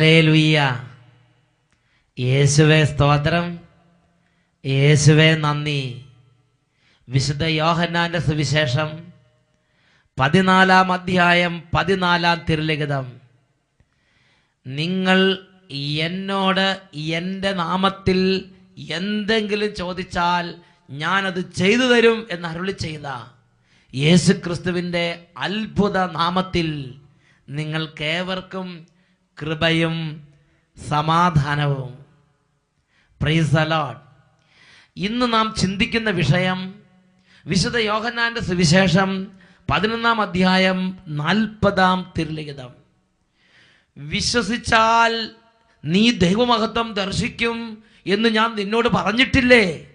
ഹരേ യേശുവേ സ്തോത്രം. യേശുവെ നന്ദി. വിശുദ്ധ യോഹന്നാന്റെ സുവിശേഷം പതിനാലാം അധ്യായം പതിനാലാം തിരുലിഖിതം. നിങ്ങൾ എന്നോട് എന്റെ നാമത്തിൽ എന്തെങ്കിലും ചോദിച്ചാൽ ഞാനത് ചെയ്തു തരും എന്ന് അരുളി ചെയ്ത യേശു ക്രിസ്തുവിന്റെ അത്ഭുത നാമത്തിൽ നിങ്ങൾക്കേവർക്കും കൃപയും സമാധാനവും. പ്രൈസ് അലോഡ് ഇന്ന് നാം ചിന്തിക്കുന്ന വിഷയം വിശുദ്ധ യോഹന്നാന്റെ സുവിശേഷം പതിനൊന്നാം അധ്യായം നാൽപ്പതാം തിരുലിഖിതം. വിശ്വസിച്ചാൽ നീ ദൈവമഹത്വം ദർശിക്കും എന്ന് ഞാൻ നിന്നോട് പറഞ്ഞിട്ടില്ലേ?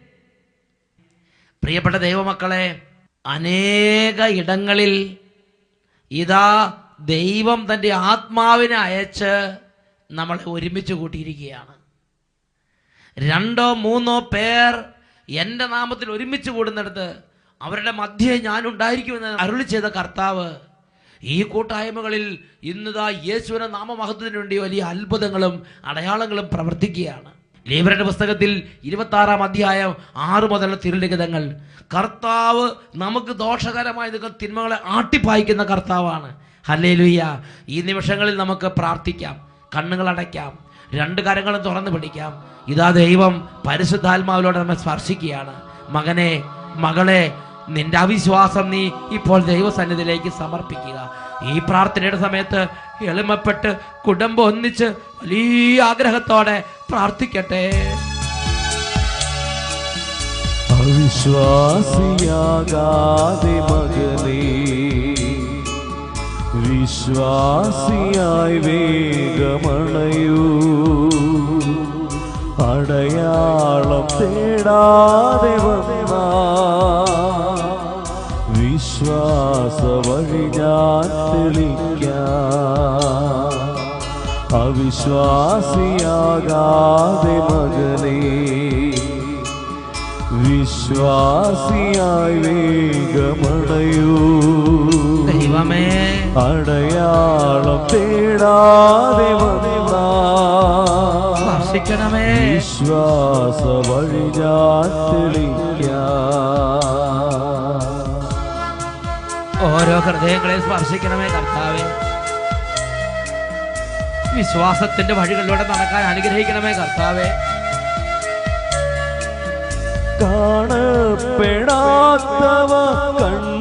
പ്രിയപ്പെട്ട ദൈവമക്കളെ അനേക ഇടങ്ങളിൽ ഇതാ ദൈവം തന്റെ ആത്മാവിനെ അയച്ച് നമ്മളെ ഒരുമിച്ച് കൂട്ടിയിരിക്കുകയാണ്. രണ്ടോ മൂന്നോ പേർ എന്റെ നാമത്തിൽ ഒരുമിച്ച് കൂടുന്നിടത്ത് അവരുടെ മധ്യേ ഞാൻ ഉണ്ടായിരിക്കുമെന്ന് അരുളി ചെയ്ത കർത്താവ് ഈ കൂട്ടായ്മകളിൽ ഇന്നിതാ യേശുവിനെ നാമമഹത്വത്തിന് വേണ്ടി വലിയ അത്ഭുതങ്ങളും അടയാളങ്ങളും പ്രവർത്തിക്കുകയാണ്. ലേബരുടെ പുസ്തകത്തിൽ ഇരുപത്തി ആറാം അധ്യായം ആറ് മുതലുള്ള തിരുലിഖിതങ്ങൾ കർത്താവ് നമുക്ക് ദോഷകരമായ തിന്മകളെ ആട്ടിപ്പായിക്കുന്ന കർത്താവാണ്. ഹല്ലേ ഈ നിമിഷങ്ങളിൽ നമുക്ക് പ്രാർത്ഥിക്കാം. കണ്ണുകൾ അടയ്ക്കാം. രണ്ട് കരങ്ങളും തുറന്നു പിടിക്കാം. ഇതാ ദൈവം പരിശുദ്ധാത്മാവിലൂടെ നമ്മെ സ്പർശിക്കുകയാണ്. മകനെ മകളെ നിന്റെ അവിശ്വാസം നീ ഇപ്പോൾ ദൈവസന്നിധിയിലേക്ക് സമർപ്പിക്കുക. ഈ പ്രാർത്ഥനയുടെ സമയത്ത് എളിമപ്പെട്ട് കുടുംബം ഒന്നിച്ച് വലിയ ആഗ്രഹത്തോടെ പ്രാർത്ഥിക്കട്ടെ. അവിശ്വാസിയാകാതെ മകനേ വിശ്വാസിയായി വേഗമണയൂ. അടയാളം തേടാതെ വന്ന വിശ്വാസ വഴി ഞാൻ തെളിക്കാം. അവിശ്വാസിയാകാതെ മകനേ വിശ്വാസിയായി വേഗമണയൂ. ദൈവമേ അടയാളം തേടാതെ വന്നിക്കണമേ വിശ്വാസ വഴി ഓരോ ഹൃദയങ്ങളെ സ്പർശിക്കണമേ കർത്താവേ. വിശ്വാസത്തിന്റെ വഴികളിലൂടെ നടക്കാൻ അനുഗ്രഹിക്കണമേ കർത്താവേ. കാണപ്പെടാത്തവ കൺമുമ്പിലെന്ന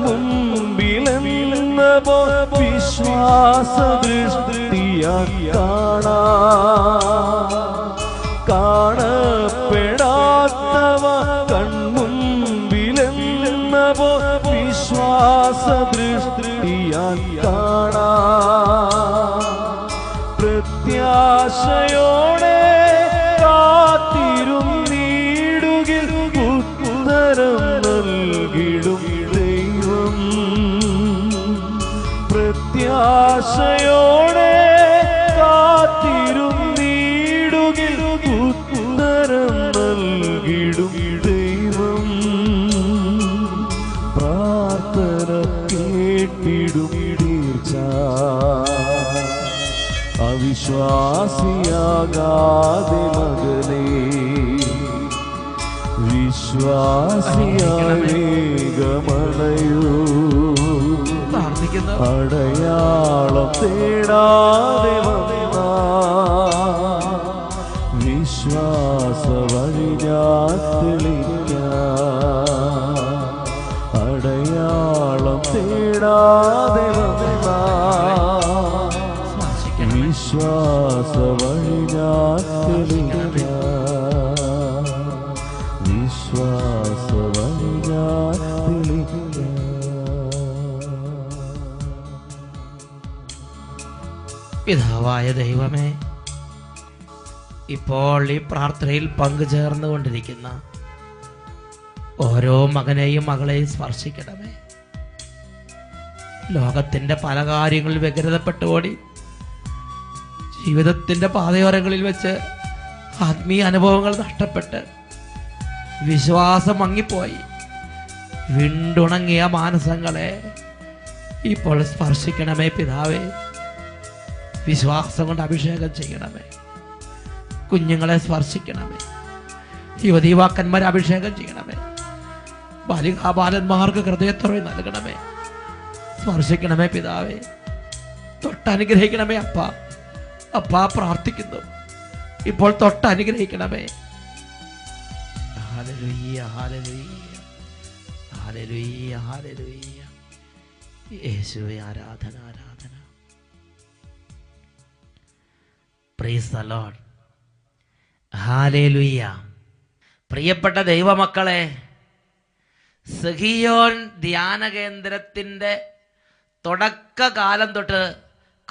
വിശ്വാസ ദൃഷ്ടിയ കാണാ തീർച്ച അവിശ്വാസിയാകാതെ മകനെ. പ്രാർത്ഥിക്കുന്നു. അടയാളം തേടാതെ വന്ന വിശ്വാസ വഴി ഞാൻ വിശ്വാസ വഴി ഞാൻ പിതാവായ ദൈവമേ ഇപ്പോൾ ഈ പ്രാർത്ഥനയിൽ പങ്കുചേർന്നുകൊണ്ടിരിക്കുന്ന ഓരോ മകനെയും മകളെയും സ്പർശിക്കണമേ. ലോകത്തിന്റെ പല കാര്യങ്ങളിൽ വ്യഗ്രതപ്പെട്ടു ഓടി. ജീവിതത്തിന്റെ പാതയോരങ്ങളിൽ വെച്ച് ആത്മീയ അനുഭവങ്ങൾ നഷ്ടപ്പെട്ട് വിശ്വാസം മങ്ങിപ്പോയി. വിണ്ടുണങ്ങിയ മാനസങ്ങളെ ഇപ്പോൾ സ്പർശിക്കണമേ പിതാവേ. വിശ്വാസം കൊണ്ട് അഭിഷേകം ചെയ്യണമേ. കുഞ്ഞുങ്ങളെ സ്പർശിക്കണമേ. യുവതീവാക്കന്മാരെ അഭിഷേകം ചെയ്യണമേ. ബാലികാബാലന്മാർക്ക് ഹൃദയത്തുറവി നൽകണമേ. സ്പർശിക്കണമേ പിതാവേ. തൊട്ടനുഗ്രഹിക്കണമേ അപ്പ. അപ്പ പ്രാർത്ഥിക്കുന്നു. ഇപ്പോൾ തൊട്ടനുഗ്രഹിക്കണമേ. യേശുവേ ആരാധന ആരാധന. Praise hallelujah. പ്രിയപ്പെട്ട ദൈവമക്കളെ സഹിയോൻ ധ്യാന കേന്ദ്രത്തിന്റെ തുടക്കകാലം തൊട്ട്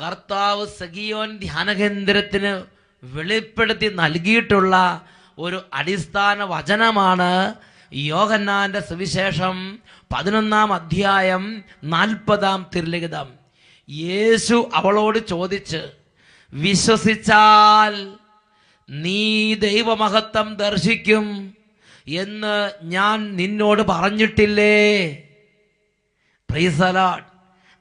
കർത്താവ് സഖിയോൻ ധ്യാന കേന്ദ്രത്തിന് വെളിപ്പെടുത്തി നൽകിയിട്ടുള്ള ഒരു അടിസ്ഥാന വചനമാണ് യോഹന്നാന്റെ സുവിശേഷം പതിനൊന്നാം അധ്യായം നാൽപ്പതാം തിരുലിഖിതം. യേശു അവളോട് ചോദിച്ച് വിശ്വസിച്ചാൽ നീ ദൈവമഹത്വം ദർശിക്കും എന്ന് ഞാൻ നിന്നോട് പറഞ്ഞിട്ടില്ലേ? പ്രീസലാഡ്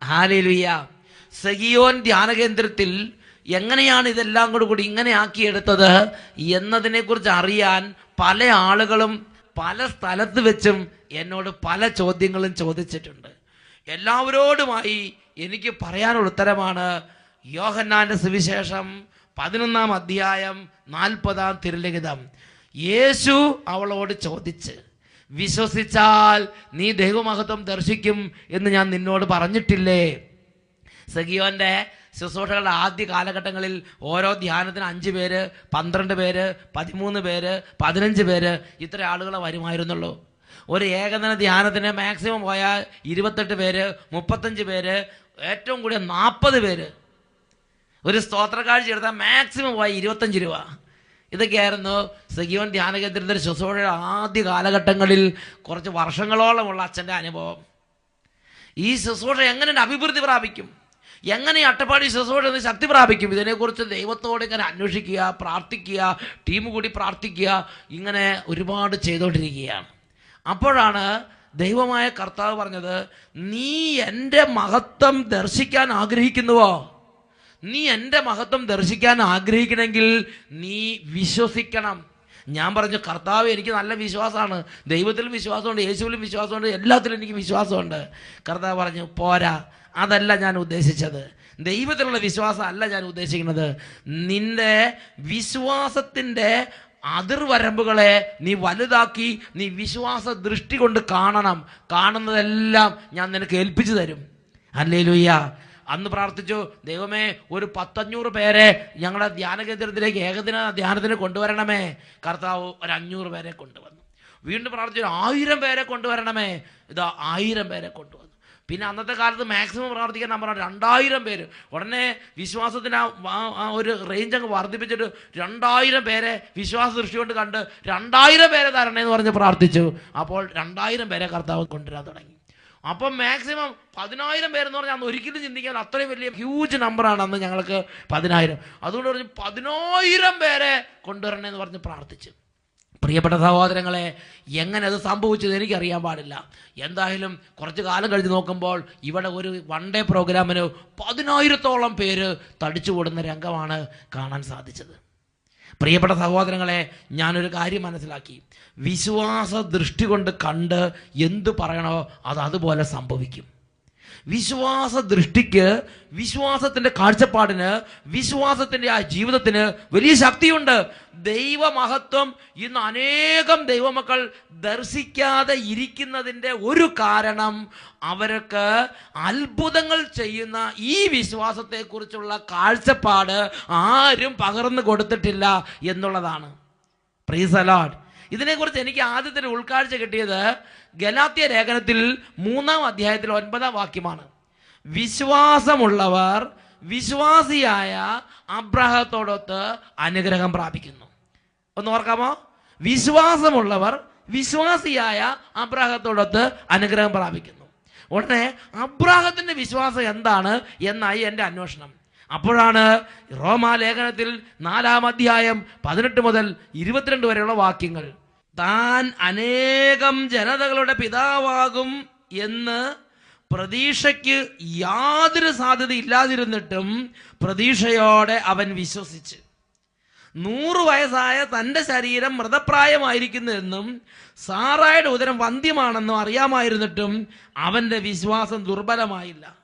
ഹാലിലുയ്യ ധ്യാന ധ്യാനകേന്ദ്രത്തിൽ എങ്ങനെയാണ് ഇതെല്ലാം കൂടെ കൂടി ഇങ്ങനെ ആക്കിയെടുത്തത് എന്നതിനെക്കുറിച്ച് അറിയാൻ പല ആളുകളും പല സ്ഥലത്ത് വെച്ചും എന്നോട് പല ചോദ്യങ്ങളും ചോദിച്ചിട്ടുണ്ട്. എല്ലാവരോടുമായി എനിക്ക് പറയാനുള്ള ഉത്തരമാണ് യോഹന്നാന്റെ സുവിശേഷം പതിനൊന്നാം അധ്യായം നാൽപ്പതാം തിരുലിഖിതം. യേശു അവളോട് ചോദിച്ച് വിശ്വസിച്ചാൽ നീ ദൈവമഹത്വം ദർശിക്കും എന്ന് ഞാൻ നിന്നോട് പറഞ്ഞിട്ടില്ലേ? സഖിയോന്റെ ശുശ്രൂഷകളുടെ ആദ്യ കാലഘട്ടങ്ങളിൽ ഓരോ ധ്യാനത്തിന് അഞ്ച് പേര് പന്ത്രണ്ട് പേര് പതിമൂന്ന് പേര് പതിനഞ്ച് പേര് ഇത്ര ആളുകളെ വരുമായിരുന്നുള്ളൂ. ഒരു ഏകദിന ധ്യാനത്തിന് മാക്സിമം പോയാൽ ഇരുപത്തെട്ട് പേര് മുപ്പത്തഞ്ച് പേര് ഏറ്റവും കൂടിയ നാൽപ്പത് പേര്. ഒരു സ്തോത്രക്കാഴ്ച എടുത്താൽ മാക്സിമം പോയി ഇരുപത്തഞ്ച് രൂപ. ഇതൊക്കെയായിരുന്നു സഖിയോൻ ധ്യാന കേന്ദ്രത്തിൽ ശുശ്രൂഷയുടെ ആദ്യ കാലഘട്ടങ്ങളിൽ കുറച്ച് വർഷങ്ങളോളമുള്ള അച്ഛന്റെ അനുഭവം. ഈ ശുശ്രൂഷ എങ്ങനെ അഭിവൃദ്ധി പ്രാപിക്കും? എങ്ങനെ അട്ടപ്പാടി ശുശ്രൂഷ ഒന്ന് ശക്തി പ്രാപിക്കും? ഇതിനെക്കുറിച്ച് ദൈവത്തോട് ഇങ്ങനെ അന്വേഷിക്കുക പ്രാർത്ഥിക്കുക ടീം കൂടി പ്രാർത്ഥിക്കുക ഇങ്ങനെ ഒരുപാട് ചെയ്തുകൊണ്ടിരിക്കുകയാണ് അപ്പോഴാണ് ദൈവമായ കർത്താവ് പറഞ്ഞത് നീ എന്റെ മഹത്വം ദർശിക്കാൻ ആഗ്രഹിക്കുന്നുവോ? നീ എന്റെ മഹത്വം ദർശിക്കാൻ ആഗ്രഹിക്കണമെങ്കിൽ നീ വിശ്വസിക്കണം. ഞാൻ പറഞ്ഞു കർത്താവ് എനിക്ക് നല്ല വിശ്വാസമാണ്. ദൈവത്തിലും വിശ്വാസമുണ്ട് യേശുവിലും വിശ്വാസമുണ്ട് എല്ലാത്തിലും എനിക്ക് വിശ്വാസമുണ്ട്. കർത്താവ് പറഞ്ഞു പോരാ അതല്ല ഞാൻ ഉദ്ദേശിച്ചത്. ദൈവത്തിലുള്ള വിശ്വാസം അല്ല ഞാൻ ഉദ്ദേശിക്കുന്നത്. നിന്റെ വിശ്വാസത്തിന്റെ അതിർവരമ്പുകളെ നീ വലുതാക്കി നീ വിശ്വാസ ദൃഷ്ടി കൊണ്ട് കാണണം. കാണുന്നതെല്ലാം ഞാൻ നിനക്ക് ഏൽപ്പിച്ചു തരും. അല്ലേ അന്ന് പ്രാർത്ഥിച്ചു ദൈവമേ ഒരു പത്തഞ്ഞൂറ് പേരെ ഞങ്ങളുടെ ധ്യാന കേന്ദ്രത്തിലേക്ക് ഏകദിന ധ്യാനത്തിന് കൊണ്ടുവരണമേ. കർത്താവ് ഒരു അഞ്ഞൂറ് പേരെ കൊണ്ടുവന്നു. വീണ്ടും പ്രാർത്ഥിച്ചു ആയിരം പേരെ കൊണ്ടുവരണമേ. ഇതാ ആയിരം പേരെ കൊണ്ടുവന്നു. പിന്നെ അന്നത്തെ കാലത്ത് മാക്സിമം പ്രാർത്ഥിക്കാൻ നമ്മൾ രണ്ടായിരം പേര്. ഉടനെ വിശ്വാസത്തിന് ആ- ഒരു റേഞ്ച് അങ്ങ് വർദ്ധിപ്പിച്ചിട്ട് രണ്ടായിരം പേരെ വിശ്വാസ ദൃഷ്ടി കൊണ്ട് കണ്ട് രണ്ടായിരം പേരെ തരണേ എന്ന് പറഞ്ഞ് പ്രാർത്ഥിച്ചു. അപ്പോൾ രണ്ടായിരം പേരെ കർത്താവ് കൊണ്ടുവരാൻ തുടങ്ങി. അപ്പം മാക്സിമം പതിനായിരം പേരെന്ന് പറഞ്ഞാൽ അന്ന് ഒരിക്കലും ചിന്തിക്കാൻ അത്രയും വലിയ ഹ്യൂജ് നമ്പറാണ് അന്ന് ഞങ്ങൾക്ക് പതിനായിരം. അതുകൊണ്ട് പറഞ്ഞു പതിനായിരം പേരെ കൊണ്ടുവരണേ എന്ന് പറഞ്ഞ് പ്രാർത്ഥിച്ചു. പ്രിയപ്പെട്ട സഹോദരങ്ങളെ എങ്ങനെ അത് സംഭവിച്ചത് എനിക്കറിയാൻ പാടില്ല. എന്തായാലും കുറച്ച് കാലം കഴിഞ്ഞ് നോക്കുമ്പോൾ ഇവിടെ ഒരു വൺ ഡേ പ്രോഗ്രാമിന് പതിനായിരത്തോളം പേര് തടിച്ചു കൂടുന്ന രംഗമാണ് കാണാൻ സാധിച്ചത്. പ്രിയപ്പെട്ട സഹോദരങ്ങളെ ഞാനൊരു കാര്യം മനസ്സിലാക്കി. വിശ്വാസ ദൃഷ്ടി കൊണ്ട് കണ്ട് എന്തു പറയണോ അത് അതുപോലെ സംഭവിക്കും. വിശ്വാസ ദൃഷ്ടിക്ക് വിശ്വാസത്തിന്റെ കാഴ്ചപ്പാടിന് വിശ്വാസത്തിന്റെ ആ ജീവിതത്തിന് വലിയ ശക്തിയുണ്ട്. ദൈവമഹത്വം ഇന്ന് അനേകം ദൈവമക്കൾ ദർശിക്കാതെ ഇരിക്കുന്നതിന്റെ ഒരു കാരണം അവർക്ക് അത്ഭുതങ്ങൾ ചെയ്യുന്ന ഈ വിശ്വാസത്തെക്കുറിച്ചുള്ള കാഴ്ചപ്പാട് ആരും പകർന്നു കൊടുത്തിട്ടില്ല എന്നുള്ളതാണ്. പ്രീസലോഡ് ഇതിനെക്കുറിച്ച് എനിക്ക് ആദ്യത്തെ ഉൾക്കാഴ്ച കിട്ടിയത് ഗലാത്യ ലേഖനത്തിൽ മൂന്നാം അധ്യായത്തിൽ ഒൻപതാം വാക്യമാണ്. വിശ്വാസമുള്ളവർ വിശ്വാസിയായ അബ്രഹത്തോടൊത്ത് അനുഗ്രഹം പ്രാപിക്കുന്നു. ഒന്ന് ഓർക്കാമോ? വിശ്വാസമുള്ളവർ വിശ്വാസിയായ അബ്രാഹത്തോടൊത്ത് അനുഗ്രഹം പ്രാപിക്കുന്നു. ഉടനെ അബ്രാഹത്തിന്റെ വിശ്വാസം എന്താണ് എന്നായി എന്റെ അന്വേഷണം. അപ്പോഴാണ് റോമാലേഖനത്തിൽ നാലാം അധ്യായം പതിനെട്ട് മുതൽ ഇരുപത്തിരണ്ട് വരെയുള്ള വാക്യങ്ങൾ. താൻ അനേകം ജനതകളുടെ പിതാവാകും എന്ന് പ്രതീക്ഷയ്ക്ക് യാതൊരു സാധ്യത ഇല്ലാതിരുന്നിട്ടും പ്രതീക്ഷയോടെ അവൻ വിശ്വസിച്ച്. നൂറ് വയസ്സായ തന്റെ ശരീരം മൃതപ്രായമായിരിക്കുന്നുവെന്നും സാറായുടെ ഉദരം വന്ധ്യമാണെന്നും അറിയാമായിരുന്നിട്ടും അവന്റെ വിശ്വാസം ദുർബലമായില്ല.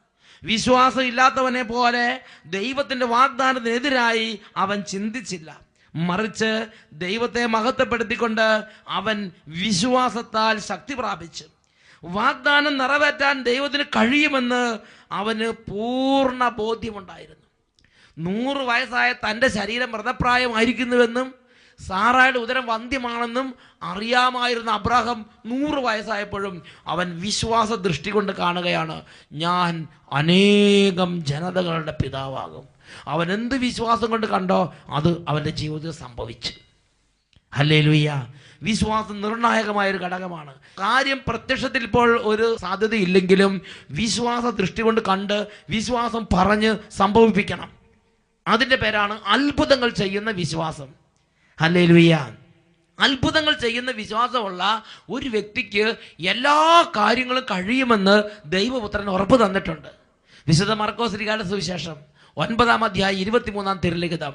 വിശ്വാസം ഇല്ലാത്തവനെ പോലെ ദൈവത്തിന്റെ വാഗ്ദാനത്തിനെതിരായി അവൻ ചിന്തിച്ചില്ല. മറിച്ച് ദൈവത്തെ മഹത്വപ്പെടുത്തിക്കൊണ്ട് അവൻ വിശ്വാസത്താൽ ശക്തി പ്രാപിച്ചു. വാഗ്ദാനം നിറവേറ്റാൻ ദൈവത്തിന് കഴിയുമെന്ന് അവന് പൂർണ ബോധ്യമുണ്ടായിരുന്നു. നൂറ് വയസ്സായ തന്റെ ശരീരം മൃതപ്രായമായിരിക്കുന്നുവെന്നും സാറായുടെ ഉദരം വന്ധ്യമാണെന്നും അറിയാമായിരുന്ന അബ്രാഹം നൂറ് വയസ്സായപ്പോഴും അവൻ വിശ്വാസ ദൃഷ്ടി കൊണ്ട് കാണുകയാണ് ഞാൻ അനേകം ജനതകളുടെ പിതാവാകും. അവൻ എന്ത് വിശ്വാസം കൊണ്ട് കണ്ടോ അത് അവന്റെ ജീവിതത്തിൽ സംഭവിച്ചു. അല്ലേ ലുയ്യ വിശ്വാസം നിർണായകമായ ഒരു ഘടകമാണ്. കാര്യം പ്രത്യക്ഷത്തിൽ ഇപ്പോൾ ഒരു സാധ്യതയില്ലെങ്കിലും വിശ്വാസ ദൃഷ്ടി കൊണ്ട് കണ്ട് വിശ്വാസം പറഞ്ഞ് സംഭവിപ്പിക്കണം. അതിന്റെ പേരാണ് അത്ഭുതങ്ങൾ ചെയ്യുന്ന വിശ്വാസം. അല്ലേ ലുയ്യ അത്ഭുതങ്ങൾ ചെയ്യുന്ന വിശ്വാസമുള്ള ഒരു വ്യക്തിക്ക് എല്ലാ കാര്യങ്ങളും കഴിയുമെന്ന് ദൈവപുത്രൻ ഉറപ്പ് തന്നിട്ടുണ്ട്. വിശുദ്ധ മർക്കോസ് ശ്രീകാല സുവിശേഷം. ഒൻപതാം അധ്യായം ഇരുപത്തിമൂന്നാം തിരുലിഖിതം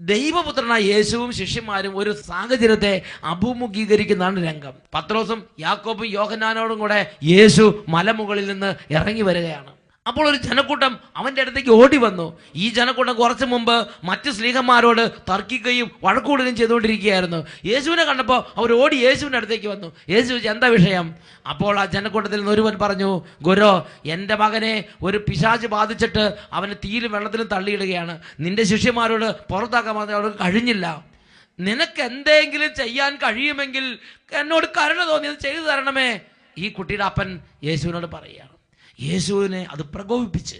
ദൈവപുത്രനായ യേശുവും ശിഷ്യന്മാരും ഒരു സാഹചര്യത്തെ അഭിമുഖീകരിക്കുന്നതാണ് രംഗം. പത്രോസും യാക്കോബും യോഹനാനോടും കൂടെ യേശു മലമുകളിൽ നിന്ന് ഇറങ്ങി വരികയാണ്. അപ്പോൾ ഒരു ജനക്കൂട്ടം അവന്റെ അടുത്തേക്ക് ഓടി വന്നു. ഈ ജനക്കൂട്ടം കുറച്ച് മുമ്പ് മറ്റ് സ്നേഹന്മാരോട് തർക്കിക്കുകയും വഴക്കൂടുകയും ചെയ്തുകൊണ്ടിരിക്കുകയായിരുന്നു. യേശുവിനെ കണ്ടപ്പോൾ അവർ ഓടി യേശുവിന്റെ അടുത്തേക്ക് വന്നു. യേശു എന്താ വിഷയം? അപ്പോൾ ആ ജനക്കൂട്ടത്തിൽ നിന്ന് ഒരുവൻ പറഞ്ഞു ഗുരോ എന്റെ മകനെ ഒരു പിശാച് ബാധിച്ചിട്ട് അവനെ തീയിലും വെള്ളത്തിലും തള്ളിയിടുകയാണ്. നിന്റെ ശിഷ്യന്മാരോട് പുറത്താക്കാൻ മാത്രമേ അവർക്ക് കഴിഞ്ഞില്ല. നിനക്ക് എന്തെങ്കിലും ചെയ്യാൻ കഴിയുമെങ്കിൽ എന്നോട് കരുണ തോന്നി അത് ചെയ്തു തരണമേ. ഈ കുട്ടിയുടെ അപ്പൻ യേശുവിനോട് പറയുകയാണ്. യേശുവിനെ അത് പ്രകോപിപ്പിച്ച്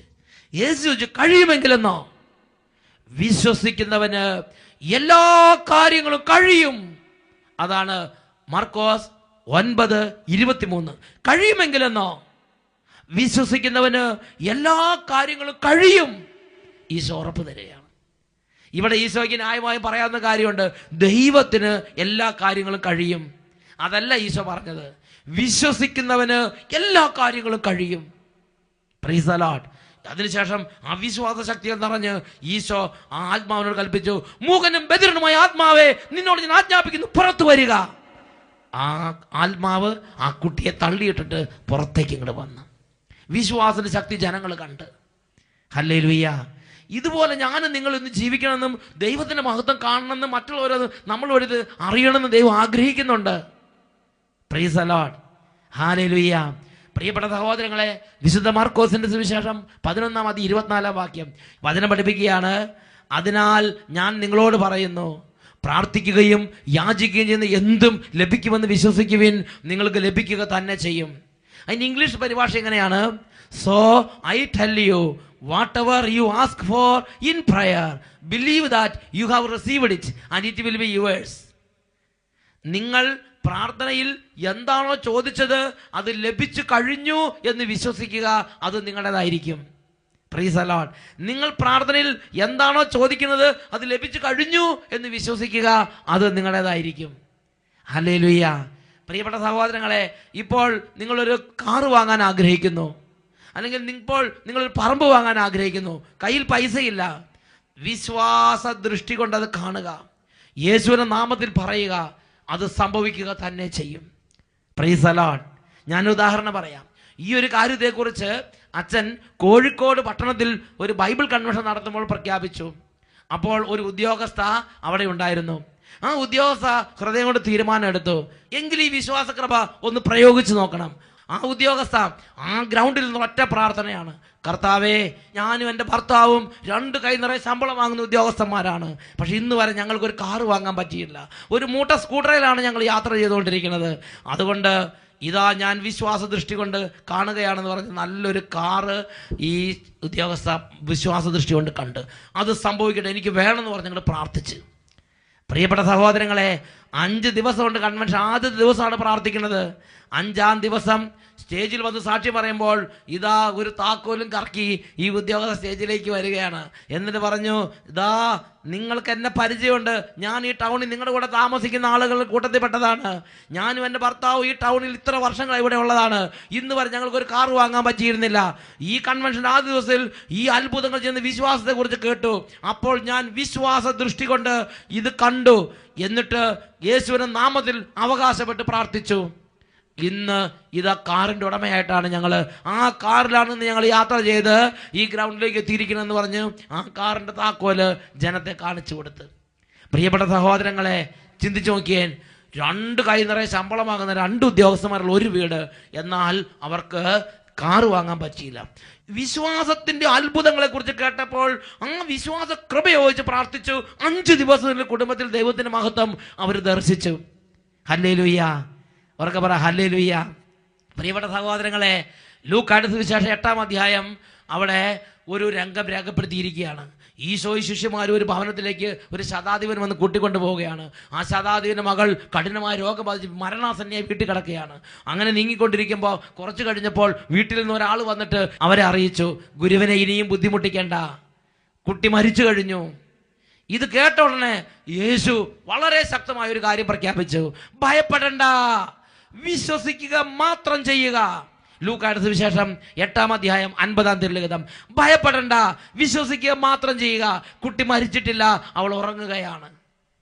യേശു കഴിയുമെങ്കിലെന്നോ? വിശ്വസിക്കുന്നവന് എല്ലാ കാര്യങ്ങളും കഴിയും. അതാണ് മാർക്കോസ് ഒൻപത് ഇരുപത്തിമൂന്ന്. കഴിയുമെങ്കിലെന്നോ? വിശ്വസിക്കുന്നവന് എല്ലാ കാര്യങ്ങളും കഴിയും. ഈശോ ഉറപ്പ് തരികയാണ്. ഇവിടെ ഈശോയ്ക്ക് ന്യായമായും പറയാവുന്ന കാര്യമുണ്ട്. ദൈവത്തിന് എല്ലാ കാര്യങ്ങളും കഴിയും. അതല്ല ഈശോ പറഞ്ഞത്. വിശ്വസിക്കുന്നവന് എല്ലാ കാര്യങ്ങളും കഴിയും. പ്രൈസ് അലാട്ട് അതിനുശേഷം അവിശ്വാസ ശക്തികൾ നിറഞ്ഞ് ഈശോ ആ ആത്മാവിനോട് കൽപ്പിച്ചു മൂകനും ബദിരനുമായ ആത്മാവേ നിന്നോട് ഞാൻ ആജ്ഞാപിക്കുന്നു പുറത്തു വരിക. ആ ആത്മാവ് ആ കുട്ടിയെ തള്ളിയിട്ടിട്ട് പുറത്തേക്ക് ഇങ്ങോട്ട് വന്നു. വിശ്വാസത്തിന്റെ ശക്തി ജനങ്ങൾ കണ്ട്. ഹല്ലേ ലുയ്യ ഇതുപോലെ ഞാനും നിങ്ങൾ ഇന്ന് ജീവിക്കണമെന്നും ദൈവത്തിന്റെ മഹത്വം കാണണമെന്നും മറ്റുള്ളവരത് നമ്മളൊരിത് അറിയണമെന്ന് ദൈവം ആഗ്രഹിക്കുന്നുണ്ട്. പ്രീസ് അലോഡ് ഹാലേ ലുയ്യ പ്രിയപ്പെട്ട സഹോദരങ്ങളെ വിശുദ്ധ മാർക്കോസിന്റെ സുവിശേഷം പതിനൊന്നാം അതി ഇരുപത്തിനാലാം വാക്യം വചനം പഠിപ്പിക്കുകയാണ്. അതിനാൽ ഞാൻ നിങ്ങളോട് പറയുന്നു പ്രാർത്ഥിക്കുകയും യാചിക്കുകയും ചെയ്യുന്ന എന്തും ലഭിക്കുമെന്ന് വിശ്വസിക്കുവിൻ നിങ്ങൾക്ക് ലഭിക്കുക തന്നെ ചെയ്യും. അതിന് ഇംഗ്ലീഷ് പരിഭാഷ എങ്ങനെയാണ്? So I tell you what ever you ask for in prayer believe that you have received it and it will be yours നിങ്ങൾ പ്രാർത്ഥനയിൽ എന്താണോ ചോദിച്ചത് അത് ലഭിച്ചു കഴിഞ്ഞു എന്ന് വിശ്വസിക്കുക അത് നിങ്ങളുടേതായിരിക്കും. പ്രീസ് അലോട്ട് നിങ്ങൾ പ്രാർത്ഥനയിൽ എന്താണോ ചോദിക്കുന്നത് അത് ലഭിച്ചു കഴിഞ്ഞു എന്ന് വിശ്വസിക്കുക അത് നിങ്ങളുടേതായിരിക്കും. അല്ലേ ലുയ്യ പ്രിയപ്പെട്ട സഹോദരങ്ങളെ ഇപ്പോൾ നിങ്ങളൊരു കാറ് വാങ്ങാൻ ആഗ്രഹിക്കുന്നു. അല്ലെങ്കിൽ ഇപ്പോൾ നിങ്ങളൊരു പറമ്പ് വാങ്ങാൻ ആഗ്രഹിക്കുന്നു. കയ്യിൽ പൈസയില്ല. വിശ്വാസ ദൃഷ്ടി കൊണ്ട് അത് കാണുക. യേശുവിനെ നാമത്തിൽ പറയുക. അത് സംഭവിക്കുക തന്നെ ചെയ്യും. പ്രൈസ് അലോട്ട് ഞാൻ ഉദാഹരണം പറയാം. ഈ ഒരു കാര്യത്തെക്കുറിച്ച് അച്ഛൻ കോഴിക്കോട് പട്ടണത്തിൽ ഒരു ബൈബിൾ കൺവെൻഷൻ നടത്തുമ്പോൾ പ്രഖ്യാപിച്ചു. അപ്പോൾ ഒരു ഉദ്യോഗസ്ഥ അവിടെ ഉണ്ടായിരുന്നു. ആ ഉദ്യോഗസ്ഥ ഹൃദയം കൊണ്ട് തീരുമാനം എടുത്തു. എങ്കിൽ ഈ വിശ്വാസകൃപ ഒന്ന് പ്രയോഗിച്ചു നോക്കണം. ആ ഉദ്യോഗസ്ഥ ആ ഗ്രൗണ്ടിൽ നിന്ന് ഒറ്റ പ്രാർത്ഥനയാണ്. കർത്താവേ ഞാനും എന്റെ ഭർത്താവും രണ്ട് കൈ നിറയെ ശമ്പളം വാങ്ങുന്ന ഉദ്യോഗസ്ഥന്മാരാണ്. പക്ഷെ ഇന്ന് വരെ ഞങ്ങൾക്കൊരു കാറ് വാങ്ങാൻ പറ്റിയില്ല. ഒരു മൂട്ട സ്കൂട്ടറിലാണ് ഞങ്ങൾ യാത്ര ചെയ്തുകൊണ്ടിരിക്കുന്നത്. അതുകൊണ്ട് ഇതാ ഞാൻ വിശ്വാസ ദൃഷ്ടി കൊണ്ട് കാണുകയാണെന്ന് പറഞ്ഞ് നല്ലൊരു കാറ് ഈ ഉദ്യോഗസ്ഥ വിശ്വാസ ദൃഷ്ടി കൊണ്ട് കണ്ട്. അത് സംഭവിക്കട്ടെ എനിക്ക് വേണമെന്ന് പറഞ്ഞ് ഞങ്ങൾ പ്രാർത്ഥിച്ച്. പ്രിയപ്പെട്ട സഹോദരങ്ങളെ അഞ്ച് ദിവസം കൊണ്ട് കൺവെൻഷൻ ആദ്യത്തെ ദിവസമാണ് പ്രാർത്ഥിക്കുന്നത്. അഞ്ചാം ദിവസം സ്റ്റേജിൽ വന്ന് സാക്ഷി പറയുമ്പോൾ ഇതാ ഒരു താക്കോലും കറക്കി ഈ ഉദ്യോഗസ്ഥ സ്റ്റേജിലേക്ക് വരികയാണ്. എന്നിട്ട് പറഞ്ഞു ഇതാ നിങ്ങൾക്ക് എന്നെ പരിചയമുണ്ട്. ഞാൻ ഈ ടൗണിൽ നിങ്ങളുടെ കൂടെ താമസിക്കുന്ന ആളുകളുടെ കൂട്ടത്തിൽപ്പെട്ടതാണ് ഞാനും എന്റെ ഭർത്താവും ഈ ടൗണിൽ ഇത്ര വർഷങ്ങൾ ഇവിടെ ഉള്ളതാണ്. ഇന്ന് വരെ ഞങ്ങൾക്ക് ഒരു കാർ വാങ്ങാൻ പറ്റിയിരുന്നില്ല. ഈ കൺവെൻഷൻ ആ ദിവസത്തിൽ ഈ അത്ഭുതങ്ങൾ ചെയ്യുന്ന വിശ്വാസത്തെക്കുറിച്ച് കേട്ടു. അപ്പോൾ ഞാൻ വിശ്വാസ ദൃഷ്ടി കൊണ്ട് ഇത് കണ്ടു. എന്നിട്ട് യേശുവിന്റെ നാമത്തിൽ അവകാശപ്പെട്ട് പ്രാർത്ഥിച്ചു. ഇന്ന് ഇതാ കാറിന്റെ ഉടമയായിട്ടാണ് ഞങ്ങൾ ആ കാറിലാണ് ഞങ്ങൾ യാത്ര ചെയ്ത് ഈ ഗ്രൗണ്ടിലേക്ക് എത്തിയിരിക്കണമെന്ന് പറഞ്ഞ് ആ കാറിന്റെ താക്കോൽ ജനത്തെ കാണിച്ചു കൊടുത്ത്. പ്രിയപ്പെട്ട സഹോദരങ്ങളെ ചിന്തിച്ചു നോക്കിയേൻ രണ്ട് കൈ നിറയെ ശമ്പളമാകുന്ന രണ്ട് ഉദ്യോഗസ്ഥന്മാരുള്ള ഒരു വീട് എന്നാൽ അവർക്ക് കാറ് വാങ്ങാൻ പറ്റിയില്ല. വിശ്വാസത്തിന്റെ അത്ഭുതങ്ങളെക്കുറിച്ച് കേട്ടപ്പോൾ ആ വിശ്വാസ കൃപ ചോദിച്ച് പ്രാർത്ഥിച്ചു. അഞ്ച് ദിവസത്തിൽ കുടുംബത്തിൽ ദൈവത്തിന്റെ മഹത്വം അവർ ദർശിച്ചു. ഹല്ലേ ലുയ്യ ഉറക്കെ പറ ഹല്ലേ ലുയ്യ പ്രിയപ്പെട്ട സഹോദരങ്ങളെ ലൂക്കാട് സുവിശേഷം എട്ടാം അധ്യായം അവിടെ ഒരു രംഗം രേഖപ്പെടുത്തിയിരിക്കുകയാണ്. ഈശോയും ശിഷ്യന്മാർ ഒരു ഭവനത്തിലേക്ക് ഒരു ശതാധിപൻ വന്ന് കൂട്ടിക്കൊണ്ടു പോവുകയാണ്. ആ ശതാധിപന്റെ മകൾ കഠിനമായ രോഗം ബാധിച്ച് മരണാസന്നയായി വീട്ടിൽ കിടക്കുകയാണ്. അങ്ങനെ നീങ്ങിക്കൊണ്ടിരിക്കുമ്പോൾ കുറച്ച് കഴിഞ്ഞപ്പോൾ വീട്ടിൽ നിന്ന് ഒരാൾ വന്നിട്ട് അവരെ അറിയിച്ചു. ഗുരുവിനെ ഇനിയും ബുദ്ധിമുട്ടിക്കേണ്ട. കുട്ടി മരിച്ചു കഴിഞ്ഞു. ഇത് കേട്ട ഉടനെ യേശു വളരെ ശക്തമായ ഒരു കാര്യം പ്രഖ്യാപിച്ചു. ഭയപ്പെടണ്ട. വിശ്വസിക്കുക മാത്രം ചെയ്യുക. ലൂക്കായുടെ സുവിശേഷം എട്ടാം അധ്യായം അൻപതാം തിരുലിഖിതം ഭയപ്പെടണ്ട വിശ്വസിക്കുക മാത്രം ചെയ്യുക. കുട്ടി മരിച്ചിട്ടില്ല അവൾ ഉറങ്ങുകയാണ്.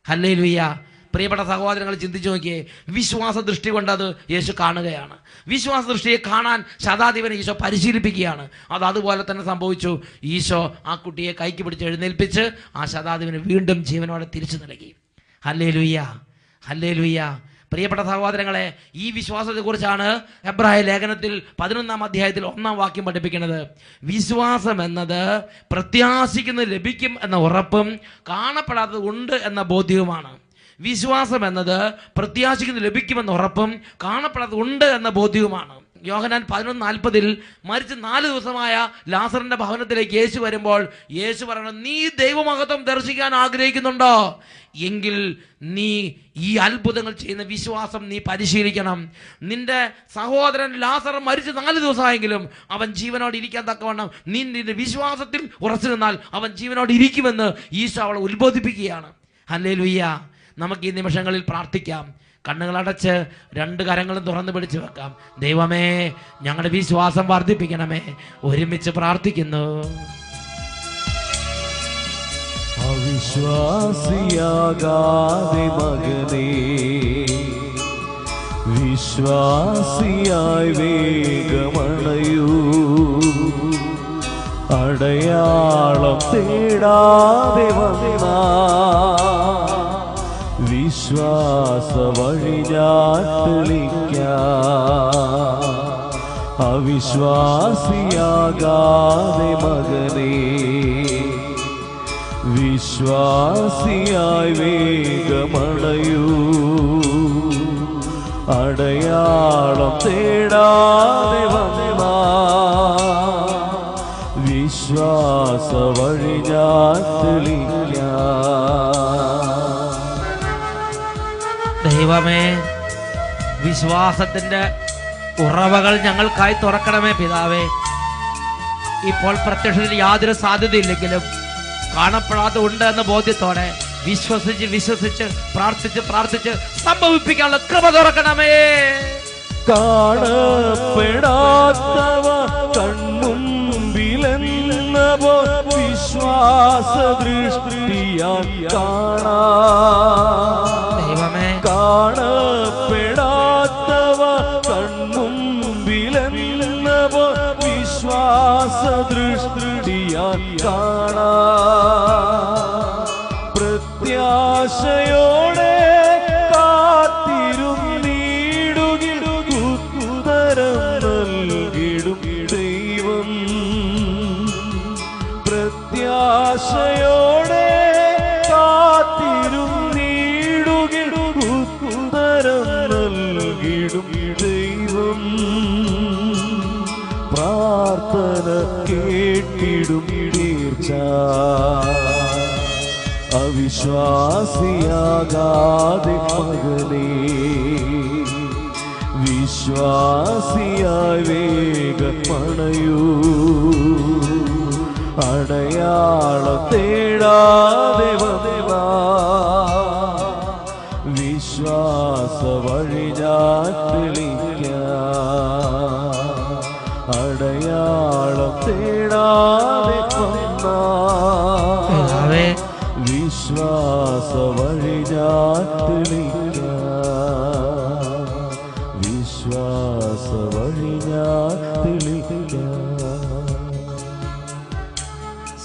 ഹല്ലേ ലുയ്യ പ്രിയപ്പെട്ട സഹോദരങ്ങൾ ചിന്തിച്ചു നോക്കിയേ. വിശ്വാസ ദൃഷ്ടി കൊണ്ട് അത് യേശു കാണുകയാണ്. വിശ്വാസ ദൃഷ്ടിയെ കാണാൻ ശതാധിപനെ ഈശോ പരിശീലിപ്പിക്കുകയാണ്. അത് അതുപോലെ തന്നെ സംഭവിച്ചു. ഈശോ ആ കുട്ടിയെ കൈക്ക് പിടിച്ച് എഴുന്നേൽപ്പിച്ച് ആ ശതാധിപന് വീണ്ടും ജീവനോടെ തിരിച്ചു നൽകി. ഹല്ലേ ലുയ്യ ഹല്ലേ ലുയ്യ പ്രിയപ്പെട്ട സഹോദരങ്ങളെ ഈ വിശ്വാസത്തെക്കുറിച്ചാണ് എബ്രാഹിം ലേഖനത്തിൽ പതിനൊന്നാം അധ്യായത്തിൽ ഒന്നാം വാക്യം പഠിപ്പിക്കുന്നത്. വിശ്വാസം എന്നത് പ്രത്യാശിക്കുന്നത് ലഭിക്കും എന്ന ഉറപ്പും കാണപ്പെടാത്തത് ഉണ്ട് എന്ന ബോധ്യവുമാണ്. വിശ്വാസം എന്നത് പ്രത്യാശിക്കുന്നത് ലഭിക്കുമെന്ന ഉറപ്പും കാണപ്പെടാത്തത് ഉണ്ട് എന്ന ബോധ്യവുമാണ്. യോഹനാൻ പതിനൊന്ന് നാൽപ്പതിൽ മരിച്ച് നാല് ദിവസമായ ലാസറിന്റെ ഭവനത്തിലേക്ക് യേശു വരുമ്പോൾ യേശു പറയണം നീ ദൈവമഹത്വം ദർശിക്കാൻ ആഗ്രഹിക്കുന്നുണ്ടോ? എങ്കിൽ നീ ഈ അത്ഭുതങ്ങൾ ചെയ്യുന്ന വിശ്വാസം നീ പരിശീലിക്കണം. നിന്റെ സഹോദരൻ ലാസർ മരിച്ച് നാല് ദിവസമായെങ്കിലും അവൻ ജീവനോട് ഇരിക്കാൻ തക്കവണ്ണം നീ നിന്റെ വിശ്വാസത്തിൽ ഉറച്ചു നിന്നാൽ അവൻ ജീവനോട് ഇരിക്കുമെന്ന് ഈശോ അവളെ ഉത്ബോധിപ്പിക്കുകയാണ്. അല്ലേ ലുയ്യ നമുക്ക് ഈ നിമിഷങ്ങളിൽ പ്രാർത്ഥിക്കാം. കണ്ണുകളടച്ച് രണ്ട് കരങ്ങളും തുറന്നു പിടിച്ചു വെക്കാം. ദൈവമേ ഞങ്ങളുടെ വിശ്വാസം വർദ്ധിപ്പിക്കണമേ. ഒരുമിച്ച് പ്രാർത്ഥിക്കുന്നു. അവിശ്വാസിയാകാതെ മകനേ വിശ്വാസിയായി വേഗമണയൂ അടയാളം തേടാതെ വന്ന വിശ്വാസ വഴി ഞാൻ തെളിക്കാം അവിശ്വാസിയാകാതെ മകനേ. വിശ്വാസിയായി വേഗമടയൂ അടയാളം തേടാതെ വന്ന വിശ്വാസ വഴി ദൈവമേ വിശ്വാസത്തിന്റെ ഉറവകൾ ഞങ്ങൾക്കായി തുറക്കണമേ പിതാവേ. ഇപ്പോൾ പ്രത്യക്ഷത്തിൽ യാതൊരു സാധ്യതയില്ലെങ്കിലും കാണപ്പെടാതെ ഉണ്ട് എന്ന ബോധ്യത്തോടെ വിശ്വസിച്ച് വിശ്വസിച്ച് പ്രാർത്ഥിച്ച് പ്രാർത്ഥിച്ച് സംഭവിപ്പിക്കാനുള്ള കൃപ തുറക്കണമേ. കാണപ്പെടാത്തവ കൺമുമ്പിലെന്ന പോൽ വിശ്വാസ ദൃഷ്ടിയാൽ കാണാം. ദൈവം പ്രാർത്ഥന കേട്ടിടും തീർച്ച അവിശ്വാസിയാകാതെ മകനേ വിശ്വാസിയായി വേഗമണയൂ അടയാളം തേടാതെ വന്നവാ വിശ്വാസ വഴി ഞാൻ തെളിക്കാം അടയാളം തേടാതെ വിശ്വാസ വഴി ഞാൻ തെളിക്കാം വിശ്വാസ വഴി ഞാൻ തെളിക്കാം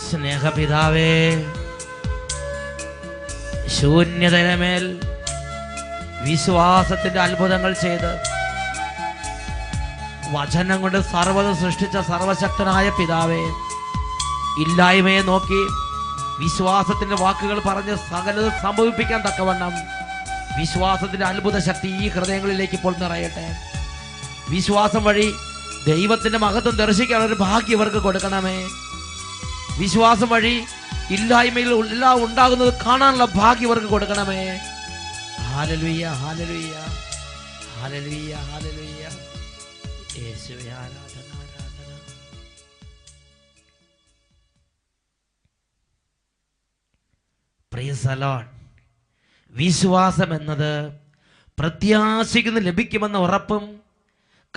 സ്നേഹപിതാവേ ശൂന്യതരമേൽ വിശ്വാസത്തിന്റെ അത്ഭുതങ്ങൾ ചെയ്ത് വചനം കൊണ്ട് സർവത സൃഷ്ടിച്ച സർവശക്തനായ പിതാവെ ഇല്ലായ്മയെ നോക്കി വിശ്വാസത്തിന്റെ വാക്കുകൾ പറഞ്ഞ് സകലത് സംഭവിപ്പിക്കാൻ തക്കവണ്ണം വിശ്വാസത്തിന്റെ അത്ഭുത ശക്തി ഈ ഹൃദയങ്ങളിലേക്ക് ഇപ്പോൾ നിറയട്ടെ. വിശ്വാസം വഴി ദൈവത്തിന്റെ മഹത്വം ദർശിക്കാൻ ഒരു ഭാഗ്യം ഇവർക്ക് കൊടുക്കണമേ. വിശ്വാസം വഴി ഇല്ലായ്മയിൽ എല്ലാം ഉണ്ടാകുന്നത് കാണാനുള്ള ഭാഗ്യം ഇവർക്ക് കൊടുക്കണമേ. ആരാധന ആരാധന. വിശ്വാസം എന്നത് പ്രത്യാശിക്കുന്ന ലഭിക്കുമെന്ന ഉറപ്പും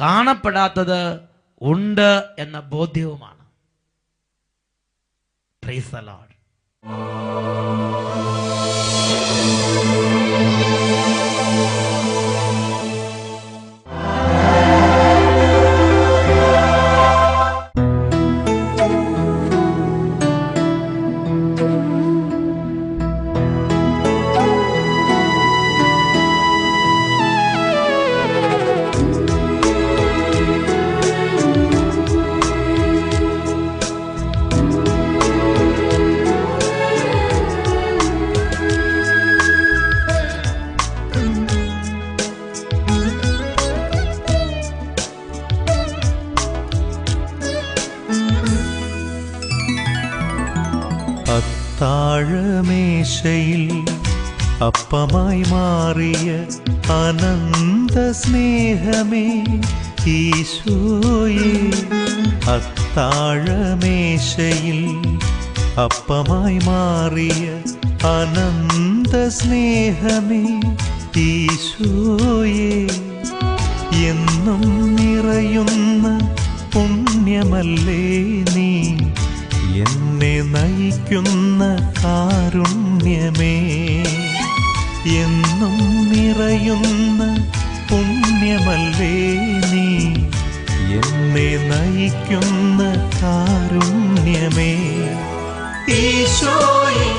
കാണപ്പെടാത്തത് ഉണ്ട് എന്ന ബോധ്യവുമാണ്. Praise അപ്പമായി മാറിയ അനന്ത സ്നേഹമേ ഈശോയെ അത്താഴമേശയിൽ അപ്പമായി മാറിയ അനന്ത സ്നേഹമേ ഈശോയെ എന്നും നിറയുന്ന പുണ്യമല്ലേ നീ? എന്നെ നയിക്കുന്ന കാരുണ്യമേ. എന്നും നിറയുന്ന പുണ്യമല്ലേ നീ? എന്നെ നയിക്കുന്ന കാരുണ്യമേ. ഈശോയെ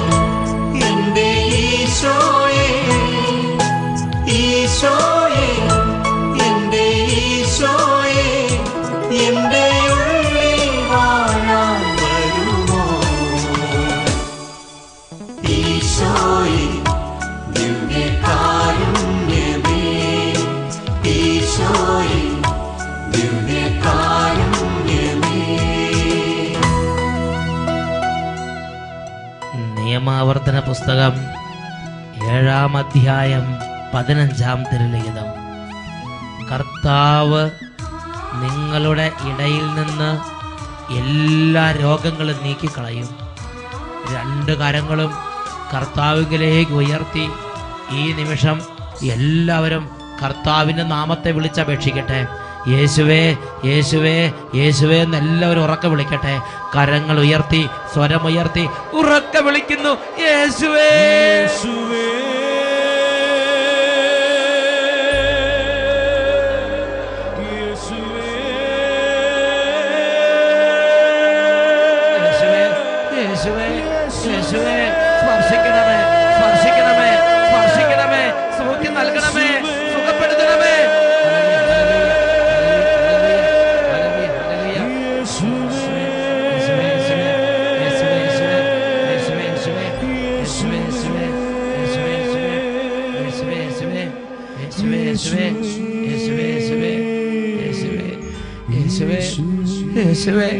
എന്റെ ഈശോയെ ഈശോയെ നിയമാവർത്തന പുസ്തകം ഏഴാം അധ്യായം പതിനഞ്ചാം തിരുലിഖിതം. കർത്താവ് നിങ്ങളുടെ ഇടയിൽ നിന്ന് എല്ലാ രോഗങ്ങളും നീക്കിക്കളയും. രണ്ട് കരങ്ങളും കർത്താവിലേക്ക് ഉയർത്തി. ഈ നിമിഷം എല്ലാവരും കർത്താവിന്റെ നാമത്തെ വിളിച്ചപേക്ഷിക്കട്ടെ. യേശുവേ യേശുവേ യേശുവേ എന്നെല്ലാവരും ഉറക്കം വിളിക്കട്ടെ. കരങ്ങൾ ഉയർത്തി സ്വരമുയർത്തി ഉറക്കം വിളിക്കുന്നു. യേശുവേ. യേശുവേ. യേശുവേ യേശുവേ യേശുവേ